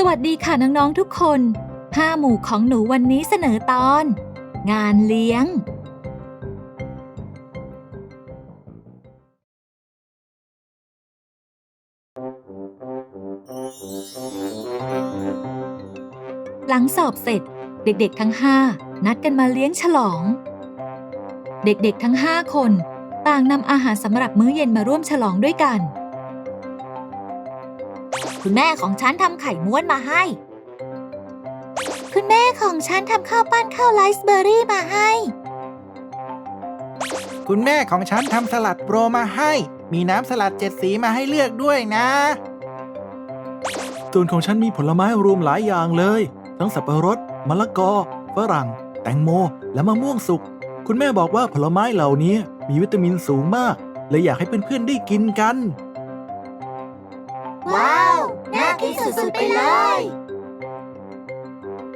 สวัสดีค่ะน้องๆทุกคนห้าหมู่ของหนูวันนี้เสนอตอน งานเลี้ยง หลังสอบเสร็จ เด็กๆทั้งห้านัดกันมาเลี้ยงฉลอง เด็กๆทั้งห้าคน ต่างนำอาหารสำหรับมื้อเย็นมาร่วมฉลองด้วยกัน คุณแม่ของฉันทำไข่ม้วนมาให้ คุณแม่ของฉันทำข้าวปั้นข้าวไรซ์เบอร์รี่มาให้ คุณแม่ของฉันทำสลัดโปรมาให้ มีน้ำสลัดเจ็ดสีมาให้เลือกด้วยนะ ส่วนของฉันมีผลไม้รวมหลายอย่างเลย ทั้งสับปะรด มะละกอ ฝรั่ง แตงโม และมะม่วงสุก คุณแม่บอกว่าผลไม้เหล่านี้มีวิตามินสูงมาก เลยอยากให้เพื่อนๆได้กินกัน ว้าว น่ากินสุดๆไปเลย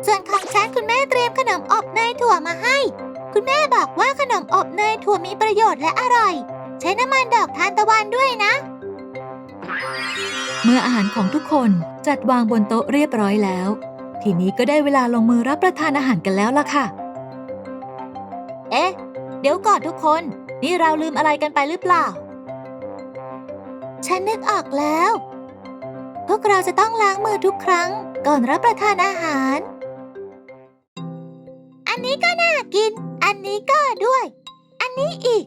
ส่วนของฉันคุณแม่เตรียมขนมอบเนยถั่วมาให้ คุณแม่บอกว่าขนมอบเนยถั่วมีประโยชน์และอร่อย ใช้น้ำมันดอกทานตะวันด้วยนะ เมื่ออาหารของทุกคนจัดวางบนโต๊ะเรียบร้อยแล้ว ทีนี้ก็ได้เวลาลงมือรับประทานอาหารกันแล้วล่ะค่ะ เอ๊ะ เดี๋ยวก่อนทุกคน นี่เราลืมอะไรกันไปหรือเปล่า ฉันนึกออกแล้ว พวกเราจะต้องล้างมือทุกครั้ง ก่อนรับประทานอาหาร อันนี้ก็น่ากิน อันนี้ก็ด้วย อันนี้อีก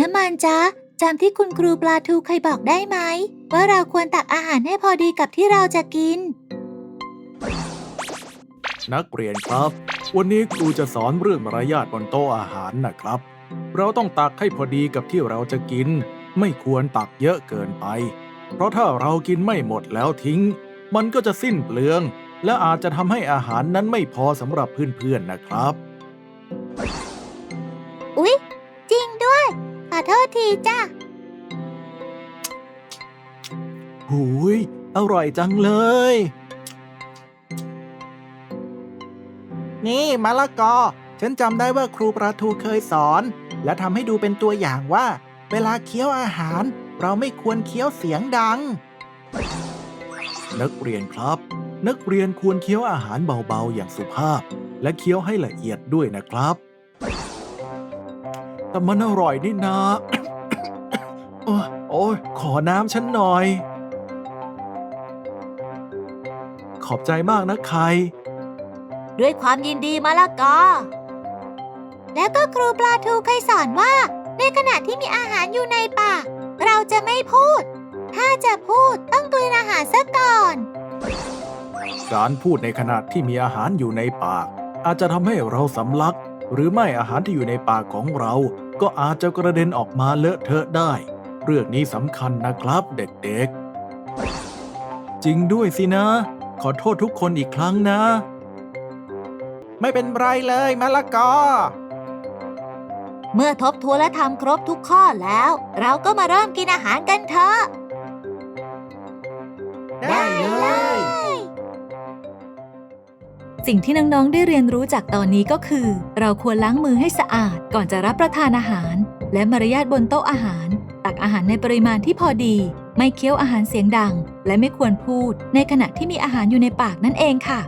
น้ำมันจ๊ะจำที่คุณครูปลาทูเคยบอกได้ไหม ว่าเราควรตักอาหารให้พอดีกับที่เราจะกิน นักเรียนครับ วันนี้ครูจะสอนเรื่องมารยาทบนโต๊ะอาหารนะครับ เราต้องตักให้พอดีกับที่เราจะกิน ไม่ควรตักเยอะเกินไป เพราะถ้าเรากินไม่หมดแล้วทิ้ง มันก็จะสิ้นเปลือง และอาจจะทำให้อาหารนั้นไม่พอสำหรับเพื่อนๆนะครับ อุ๊ย จริงด้วย ขอโทษทีจ้ะ หูย อร่อยจังเลย นี่มะละกอ ฉันจำได้ว่าครูประทูเคยสอน และทำให้ดูเป็นตัวอย่างว่า เวลาเคี้ยวอาหาร เราไม่ควรเคี้ยวเสียงดัง นักเรียนครับ นักเรียนควรเคี้ยวอาหารเบาๆอย่างสุภาพ และเคี้ยวให้ละเอียดด้วยนะครับ แต่มันอร่อยนี่นาโอ้ยโอ้ยขอน้ำฉันหน่อย ขอบใจมากนะใคร ด้วยความยินดีมาละกอ แล้วก็ครูปลาทูเคยสอนว่า ในขณะที่มีอาหารอยู่ในปาก เราจะไม่พูด ถ้าจะพูดต้องกลืนอาหารซะก่อน การพูดในขณะที่มีอาหารอยู่ในปาก อาจจะทำให้เราสำลัก หรือไม่อาหารที่อยู่ในปากของเรา ก็อาจจะกระเด็นออกมาเลอะเทอะได้ เรื่องนี้สำคัญนะครับเด็กๆ จริงด้วยสินะ ขอโทษทุกคนอีกครั้งนะ ไม่เป็นไรเลยมะละกอ เมื่อทบทวนและทำครบทุกข้อแล้ว เราก็มาเริ่มกินอาหารกันเถอะได้เลย สิ่งที่น้อง ๆ ได้เรียนรู้จากตอนนี้ก็คือ เราควรล้างมือให้สะอาดก่อนจะรับประทานอาหาร และมารยาทบนโต๊ะอาหาร ตักอาหารในปริมาณที่พอดี ไม่เคี้ยวอาหารเสียงดัง และไม่ควรพูด ในขณะที่มีอาหารอยู่ในปากนั่นเองค่ะ